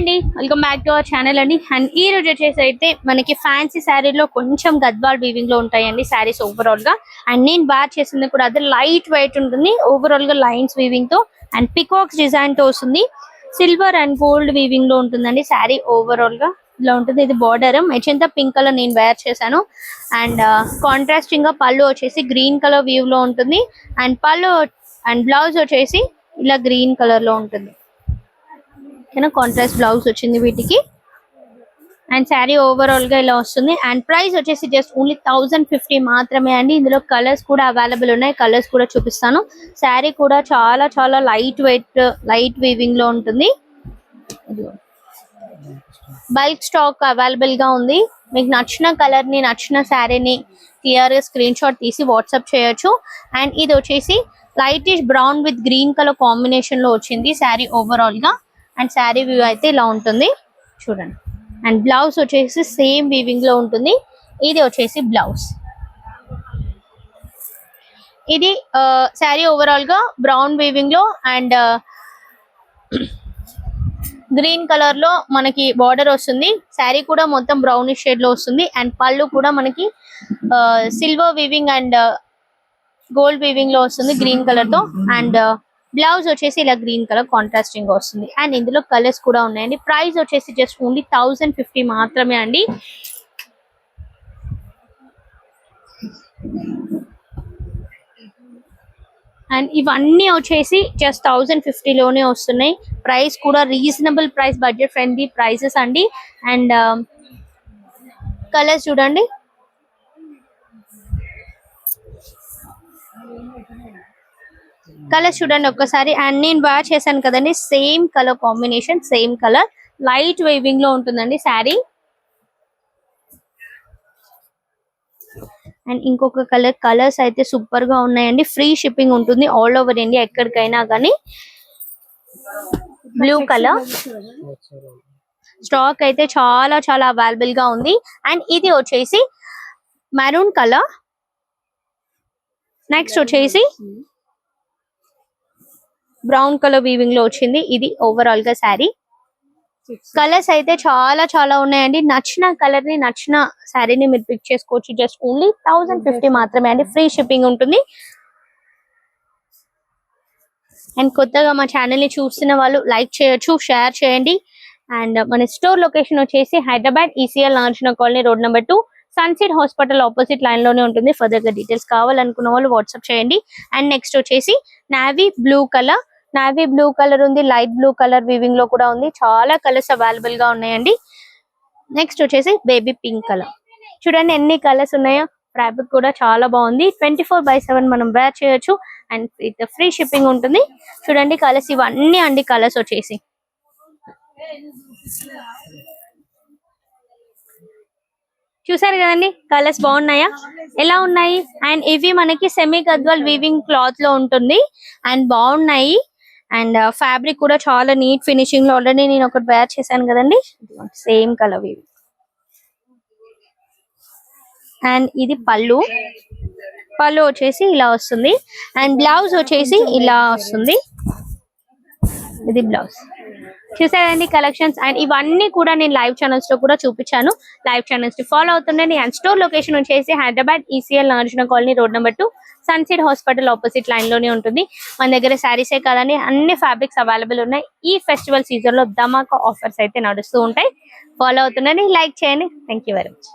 అండి. Welcome back to our channel అండి. And ఈ రోజు వచ్చేసి అయితే మనకి ఫ్యాన్సీ శారీలో కొంచెం గద్వాల్ వీవింగ్లో ఉంటాయండి శారీస్ ఓవరాల్గా. అండ్ నేను బాగా చేసింది కూడా అదే లైట్ వెయిట్ ఉంటుంది. ఓవరాల్గా లైన్స్ వీవింగ్తో అండ్ పికాక్స్ డిజైన్తో వస్తుంది. సిల్వర్ అండ్ గోల్డ్ వీవింగ్లో ఉంటుందండి శారీ ఓవరాల్గా. ఇలా ఉంటుంది. ఇది బార్డర్ మెచెంతా పింక్ కలర్ నేను వేర్ చేశాను. అండ్ కాంట్రాస్టింగ్ uh, గా పళ్ళు వచ్చేసి గ్రీన్ కలర్ వ్యూ లో ఉంటుంది. అండ్ పళ్ళు అండ్ బ్లౌజ్ వచ్చేసి ఇలా గ్రీన్ కలర్లో ఉంటుంది. ఓకేనా కాంట్రాస్ట్ బ్లౌజ్ వచ్చింది వీటికి. అండ్ శారీ ఓవరాల్గా ఇలా వస్తుంది. అండ్ ప్రైస్ వచ్చేసి జస్ట్ ఓన్లీ థౌసండ్ ఫిఫ్టీ మాత్రమే అండి. ఇందులో కలర్స్ కూడా అవైలబుల్ ఉన్నాయి. కలర్స్ కూడా చూపిస్తాను. శారీ కూడా చాలా చాలా లైట్ వెయిట్ లైట్ వీవింగ్లో ఉంటుంది. బల్క్ స్టాక్ అవైలబుల్గా ఉంది. మీకు నచ్చిన కలర్ని నచ్చిన శారీని క్లియర్గా స్క్రీన్ షాట్ తీసి వాట్సాప్ చేయొచ్చు. అండ్ ఇది వచ్చేసి lightish brown with green colour కాంబినేషన్లో వచ్చింది శారీ ఓవరాల్గా. అండ్ శారీ వ్యూ అయితే ఇలా ఉంటుంది. చూడండి. అండ్ బ్లౌజ్ వచ్చేసి సేమ్ వీవింగ్లో ఉంటుంది. ఇది వచ్చేసి బ్లౌజ్. ఇది శారీ ఓవరాల్గా బ్రౌన్ వీవింగ్లో అండ్ గ్రీన్ కలర్లో మనకి బార్డర్ వస్తుంది. శారీ కూడా మొత్తం బ్రౌనిష్ షేడ్లో వస్తుంది. అండ్ పళ్ళు కూడా మనకి సిల్వర్ వీవింగ్ అండ్ గోల్డ్ వీవింగ్లో వస్తుంది గ్రీన్ కలర్తో. అండ్ బ్లౌజ్ వచ్చేసి ఇలా గ్రీన్ కలర్ కాంట్రాస్టింగ్ వస్తుంది. అండ్ ఇందులో కలర్స్ కూడా ఉన్నాయండి. ప్రైస్ వచ్చేసి జస్ట్ ఓన్లీ థౌసండ్ ఫిఫ్టీ మాత్రమే అండి. అండ్ ఇవన్నీ వచ్చేసి జస్ట్ థౌసండ్లోనే వస్తున్నాయి. ప్రైస్ కూడా reasonable price budget friendly prices అండి. అండ్ కలర్స్ um, చూడండి. కలర్ చూడండి ఒక్కసారి. అండ్ నేను బాగా చేశాను కదండి same colour combination same colour light వేవింగ్లో ఉంటుందండి శారీ అండ్ ఇంకొక కలర్ కలర్స్ అయితే సూపర్గా ఉన్నాయండి. ఫ్రీ షిప్పింగ్ ఉంటుంది ఆల్ ఓవర్ ఇండియా ఎక్కడికైనా కానీ బ్లూ కలర్ స్టాక్ అయితే చాలా చాలా అవైలబుల్గా ఉంది. అండ్ ఇది వచ్చేసి మెరూన్ కలర్ నెక్స్ట్ వచ్చేసి బ్రౌన్ కలర్ వీవింగ్లో వచ్చింది. ఇది ఓవరాల్గా శారీ కలర్స్ అయితే చాలా చాలా ఉన్నాయండి. నచ్చిన కలర్ని నచ్చిన శారీని మీరు పిక్ చేసుకోవచ్చు. జస్ట్ ఓన్లీ థౌసండ్ ఫిఫ్టీ మాత్రమే అండి. ఫ్రీ షిప్పింగ్ ఉంటుంది. అండ్ కొత్తగా మా ఛానల్ని చూస్తున్న వాళ్ళు లైక్ చేయొచ్చు షేర్ చేయండి. అండ్ మన స్టోర్ లొకేషన్ వచ్చేసి Hyderabad ECIL Nagarjuna colony road number two sunset hospital opposite లైన్లోనే ఉంటుంది. ఫర్దర్గా డీటెయిల్స్ కావాలనుకున్న వాళ్ళు వాట్సాప్ చేయండి. అండ్ నెక్స్ట్ వచ్చేసి navy blue colour navy blue colour ఉంది లైట్ బ్లూ కలర్ వీవింగ్లో కూడా ఉంది. చాలా కలర్స్ అవైలబుల్గా ఉన్నాయండి. నెక్స్ట్ వచ్చేసి బేబీ పింక్ కలర్ చూడండి ఎన్ని కలర్స్ ఉన్నాయో. ఫ్యాబ్రిక్ కూడా చాలా బాగుంది. ట్వంటీ ఫోర్ బై సెవెన్ మనం వేర్ చేయొచ్చు. అండ్ విత్ ఫ్రీ షిప్పింగ్ ఉంటుంది. చూడండి కలర్స్ ఇవన్నీ అండి కలర్స్ వచ్చేసి. చూసారు కదండి? కలర్స్ బాగున్నాయా? ఎలా ఉన్నాయి? అండ్ ఇవి మనకి సెమీ గద్వాల్ వీవింగ్ క్లాత్లో ఉంటుంది. అండ్ బాగున్నాయి. అండ్ ఫ్యాబ్రిక్ కూడా చాలా నీట్ ఫినిషింగ్లో ఆల్రెడీ నేను ఒకటి వేర్ చేశాను కదండి. సేమ్ కలర్ ఇవి. అండ్ ఇది పళ్ళు. పళ్ళు వచ్చేసి ఇలా వస్తుంది. అండ్ బ్లౌజ్ వచ్చేసి ఇలా వస్తుంది. ఇది బ్లౌజ్. చూసారండి కలెక్షన్స్. అండ్ ఇవన్నీ కూడా నేను లైవ్ ఛానల్స్లో కూడా చూపించాను. లైవ్ ఛానల్స్ని ఫాలో అవుతుండండి అండ్ స్టోర్ లొకేషన్ వచ్చేసి Hyderabad ECIL Nagarjuna colony road number two. Sunset hospital opposite లైన్లోనే ఉంటుంది. మన దగ్గర శారీసే కాదని అన్ని ఫ్యాబ్రిక్స్ అవైలబుల్ ఉన్నాయి. ఈ ఫెస్టివల్ సీజన్లో ధమాకా ఆఫర్స్ అయితే నడుస్తూ ఉంటాయి. ఫాలో అవుతుండండి లైక్ చేయండి. Thank very much.